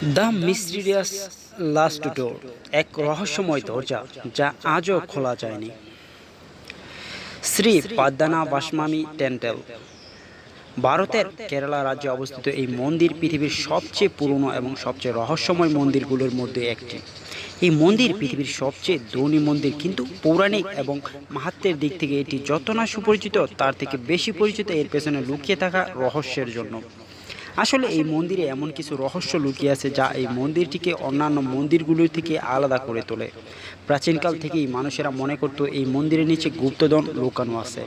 The mysterious last ডোর, এক রহস্যময় দরজা যা আজও খোলা যায়নি। শ্রী পাদ্দানা বাসমামি টেন্টেল ভারতের কেরালা রাজ্যে অবস্থিত এই মন্দির পৃথিবীর সবচেয়ে পুরনো এবং সবচেয়ে রহস্যময় মন্দিরগুলোর মধ্যে একটি। এই মন্দির পৃথিবীর সবচেয়ে ধনী মন্দির কিন্তু পৌরাণিক এবং মাহাত্মের দিক থেকে এটি যত না সুপরিচিত, তার থেকে বেশি পরিচিত এর পেছনে লুকিয়ে থাকা রহস্যের জন্য। আসলে এই মন্দিরে এমন কিছু রহস্য লুকিয়ে আছে যা এই মন্দিরটিকে অন্যান্য মন্দিরগুলোর থেকে আলাদা করে তোলে। প্রাচীনকাল থেকেই মানুষেরা মনে করতো এই মন্দিরের নিচে গুপ্তধন লুকানো আছে।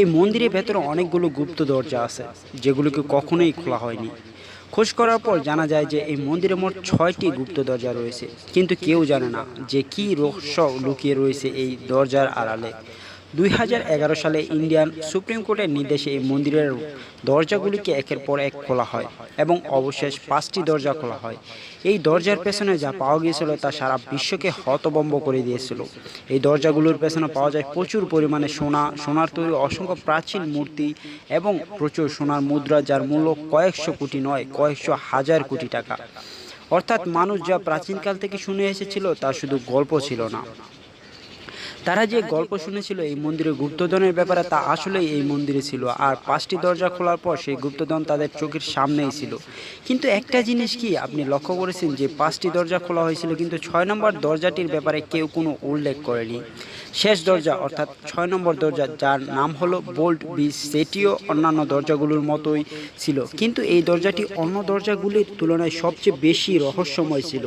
এই মন্দিরের ভেতরে অনেকগুলো গুপ্ত দরজা আছে, যেগুলোকে কখনোই খোলা হয়নি। খোঁজ করার পর জানা যায় যে এই মন্দিরে মোট ছয়টি গুপ্ত দরজা রয়েছে, কিন্তু কেউ জানে না যে কী রহস্য লুকিয়ে রয়েছে এই দরজার আড়ালে। দুই হাজার এগারো সালে ইন্ডিয়ান সুপ্রিম কোর্টের নির্দেশে এই মন্দিরের দরজাগুলিকে একের পর এক খোলা হয় এবং অবশেষ পাঁচটি দরজা খোলা হয়। এই দরজার পেছনে যা পাওয়া গিয়েছিল তা সারা বিশ্বকে হতবম্ব করে দিয়েছিল। এই দরজাগুলোর পেছনে পাওয়া যায় প্রচুর পরিমাণে সোনা, সোনার তৈরি অসংখ্য প্রাচীন মূর্তি এবং প্রচুর সোনার মুদ্রা যার মূল্য কয়েকশো কোটি নয়, কয়েকশো হাজার কোটি টাকা। অর্থাৎ মানুষ যা প্রাচীনকাল থেকে শুনে এসেছিল তা শুধু গল্প ছিল না। তারা যে গল্প শুনেছিল এই মন্দিরের গুপ্তধনের ব্যাপারে তা আসলেই এই মন্দিরে ছিল। আর পাঁচটি দরজা খোলার পর সেই গুপ্তধন তাদের চোখের সামনেই ছিল। কিন্তু একটা জিনিস কি আপনি লক্ষ্য করেছেন যে পাঁচটি দরজা খোলা হয়েছিল কিন্তু ছয় নম্বর দরজাটির ব্যাপারে কেউ কোনো উল্লেখ করেনি। শেষ দরজা অর্থাৎ ছয় নম্বর দরজা যার নাম হলো বোল্ট বিচ সেটিও অন্যান্য দরজাগুলোর মতোই ছিল। কিন্তু এই দরজাটি অন্য দরজাগুলির তুলনায় সবচেয়ে বেশি রহস্যময় ছিল।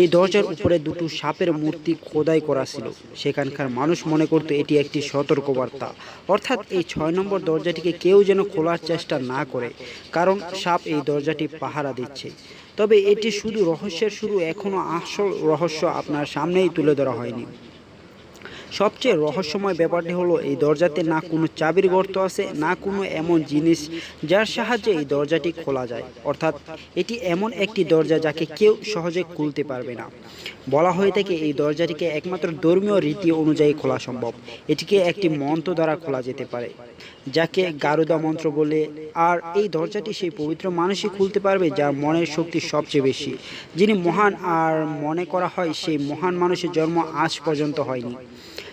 এই দরজার উপরে দুটো সাপের মূর্তি খোদাই করা ছিল। সেখানকার মানুষ মনে করত এটি একটি সতর্কবার্তা। অর্থাৎ এই ছয় নম্বর দরজাটিকে কেউ যেন খোলার চেষ্টা না করে, কারণ সাপ এই দরজাটি পাহারা দিচ্ছে। তবে এটি শুধু রহস্যের শুরু এখনও আসল রহস্য আপনার সামনেই তুলে ধরা হয়নি। সবচেয়ে রহস্যময় ব্যাপারটি হলো, এই দরজাতে না কোনো চাবির গর্ত আছে, না কোনো এমন জিনিস যার সাহায্যে এই দরজাটি খোলা যায়। অর্থাৎ, এটি এমন একটি দরজা যাকে কেউ সহজে খুলতে পারবে না। বলা হয়ে থাকে, এই দরজাটিকে একমাত্র ধর্মীয় রীতি অনুযায়ী খোলা সম্ভব। এটিকে একটি মন্ত্র দ্বারা খোলা যেতে পারে, যাকে গারুদা মন্ত্র বলে। আর এই দরজাটি সেই পবিত্র মানুষই খুলতে পারবে, যার মনের শক্তি সবচেয়ে বেশি। যিনি মহান, আর মনে করা হয়, সেই মহান মানুষের জন্ম আজ পর্যন্ত হয়নি।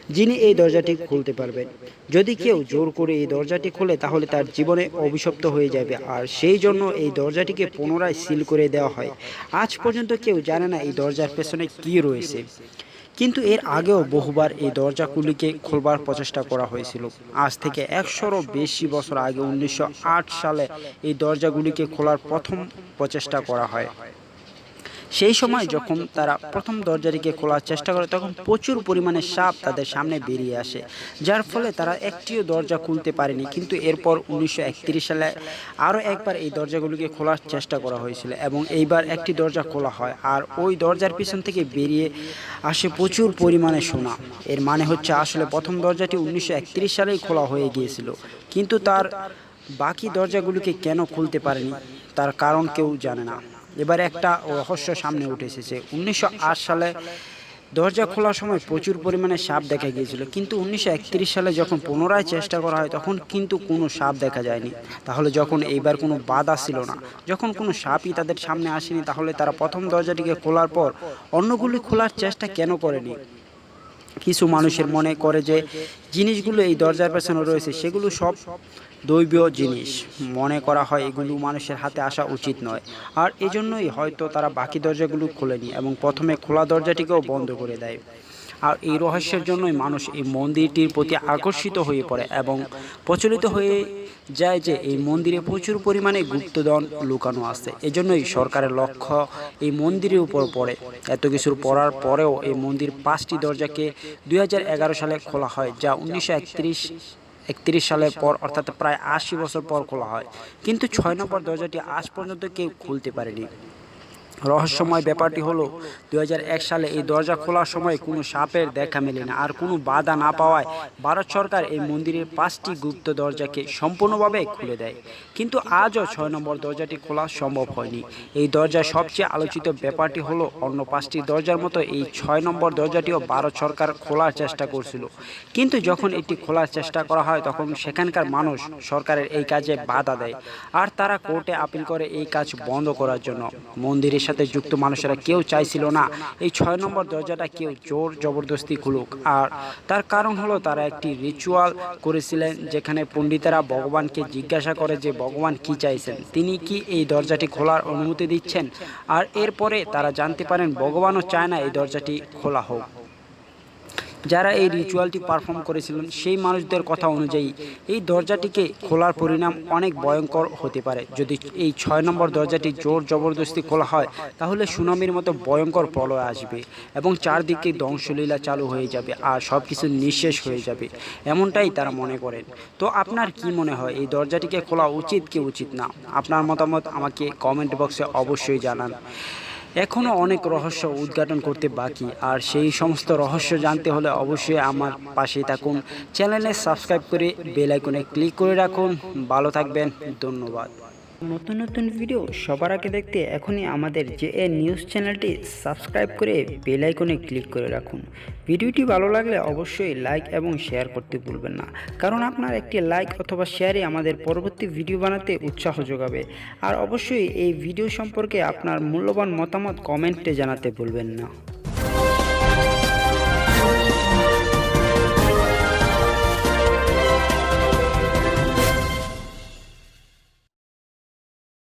যিনি এই দরজাটি খুলতে পারবেন। যদি কেউ জোর করে এই দরজাটি খোলে, তাহলে তার জীবনে অভিশপ্ত হয়ে যাবে। আর সেই জন্য এই দরজাটিকে পুনরায় সিল করে দেওয়া হয়। আজ পর্যন্ত কেউ জানে না এই দরজার পেছনে কি রয়েছে। কিন্তু এর আগেও বহুবার এই দরজাগুলিকে খোলবার প্রচেষ্টা করা হয়েছিল। আজ থেকে একশোরও বেশি বছর আগে, উনিশশো আট সালে এই দরজাগুলিকে খোলার প্রথম প্রচেষ্টা করা হয়। সেই সময় যখন তারা প্রথম দরজাটিকে খোলার চেষ্টা করে তখন প্রচুর পরিমাণে সাপ তাদের সামনে বেরিয়ে আসে। যার ফলে তারা একটিও দরজা খুলতে পারেনি। কিন্তু এরপর উনিশশো একত্রিশ সালে আরও একবার এই দরজাগুলিকে খোলার চেষ্টা করা হয়েছিল এবং এইবার একটি দরজা খোলা হয়। আর ওই দরজার পিছন থেকে বেরিয়ে আসে প্রচুর পরিমাণে সোনা। এর মানে হচ্ছে আসলে প্রথম দরজাটি উনিশশো একত্রিশ সালেই খোলা হয়ে গিয়েছিল। কিন্তু তার বাকি দরজাগুলিকে কেন খুলতে পারেনি? তার কারণ কেউ জানে না এবার একটা রহস্য সামনে উঠে এসেছে। উনিশশো আট সালে দরজা খোলার সময় প্রচুর পরিমাণে সাপ দেখা গিয়েছিল। কিন্তু উনিশশো একত্রিশ সালে যখন পুনরায় চেষ্টা করা হয়, তখন কিন্তু কোনো সাপ দেখা যায়নি। তাহলে যখন এইবার কোনো বাধা ছিল না, যখন কোনো সাপই তাদের সামনে আসেনি, তাহলে তারা প্রথম দরজাটিকে খোলার পর অন্যগুলি খোলার চেষ্টা কেন করেনি? কিছু মানুষের মনে করে যে, জিনিসগুলো এই দরজার পেছনে রয়েছে, সেগুলো সব দৈবীয় জিনিস। মনে করা হয় এগুলো মানুষের হাতে আসা উচিত নয়। আর এজন্যই হয়তো তারা বাকি দরজাগুলো খোলেনি এবং প্রথমে খোলা দরজাটিকেও বন্ধ করে দেয়। আর এই রহস্যের জন্যই মানুষ এই মন্দিরটির প্রতি আকর্ষিত হয়ে পড়ে এবং প্রচলিত হয়ে যায় যে এই মন্দিরে প্রচুর পরিমাণে গুপ্তধন লুকানো আছে। এজন্যই সরকারের লক্ষ্য এই মন্দিরের উপর পড়ে। এত কিছুর পড়ার পরেও এই মন্দির পাঁচটি দরজাকে দুই হাজার এগারো সালে খোলা হয়, যা উনিশশো একত্রিশ একত্রিশ সালের পর অর্থাৎ প্রায় আশি বছর পর খোলা হয়। কিন্তু ছয় নম্বর দরজাটি আজ পর্যন্ত কেউ খুলতে পারেনি। রহস্যময় ব্যাপারটি হলো দু হাজার এক সালে এই দরজা খোলার সময় কোনো সাপের দেখা মেলে না আর কোনো বাধা না পাওয়ায় ভারত সরকার এই মন্দিরের পাঁচটি গুপ্ত দরজাকে সম্পূর্ণভাবে খুলে দেয়। কিন্তু আজও ছয় নম্বর দরজাটি খোলা সম্ভব হয়নি। এই দরজার সবচেয়ে আলোচিত ব্যাপারটি হলো, অন্য পাঁচটি দরজার মতো এই ছয় নম্বর দরজাটিও ভারত সরকার খোলার চেষ্টা করছিল। কিন্তু যখন এটি খোলার চেষ্টা করা হয়, তখন সেখানকার মানুষ সরকারের এই কাজে বাধা দেয়। আর তারা কোর্টে আপিল করে এই কাজ বন্ধ করার জন্য। মন্দিরের সাথে যুক্ত মানুষেরা কেউ চাইছিল না। এই ছয় নম্বর দরজাটা কেউ জোর জবরদস্তি খুলুক। আর তার কারণ হলো তারা একটি রিচুয়াল করেছিলেন যেখানে পণ্ডিতেরা ভগবানকে জিজ্ঞাসা করে যে, ভগবান কি চাইছেন? তিনি কি এই দরজাটি খোলার অনুমতি দিচ্ছেন? আর এরপরে তারা জানতে পারেন, ভগবানও চায় না এই দরজাটি খোলা হোক। যারা এই রিচুয়ালটি পারফর্ম করেছিলেন, সেই মানুষদের কথা অনুযায়ী এই দরজাটিকে খোলার পরিণাম অনেক ভয়ঙ্কর হতে পারে। যদি এই ছয় নম্বর দরজাটি জোর জবরদস্তি খোলা হয়, তাহলে সুনামির মতো ভয়ঙ্কর প্রলয় আসবে এবং চারদিকে ধ্বংসলীলা চালু হয়ে যাবে আর সব কিছু নিঃশেষ হয়ে যাবে, এমনটাই তারা মনে করেন। তো আপনার কি মনে হয়, এই দরজাটিকে খোলা উচিত কি উচিত না? আপনার মতামত আমাকে কমেন্ট বক্সে অবশ্যই জানান। এখনও অনেক রহস্য উদ্ঘাটন করতে বাকি। আর সেই সমস্ত রহস্য জানতে হলে অবশ্যই আমার পাশে থাকুন। চ্যানেলে সাবস্ক্রাইব করে বেল আইকনে ক্লিক করে রাখুন। ভালো থাকবেন। ধন্যবাদ। নতুন নতুন ভিডিও সবার আগে দেখতে এখনই আমাদের জে এ নিউজ চ্যানেলটি সাবস্ক্রাইব করে বেল আইকনে ক্লিক করে রাখুন। ভিডিওটি ভালো লাগলে অবশ্যই লাইক এবং শেয়ার করতে ভুলবেন না। কারণ আপনার একটি লাইক অথবা শেয়ারই আমাদের পরবর্তী ভিডিও বানাতে উৎসাহ যোগাবে। আর অবশ্যই এই ভিডিও সম্পর্কে আপনার মূল্যবান মতামত কমেন্টে জানাতে ভুলবেন না।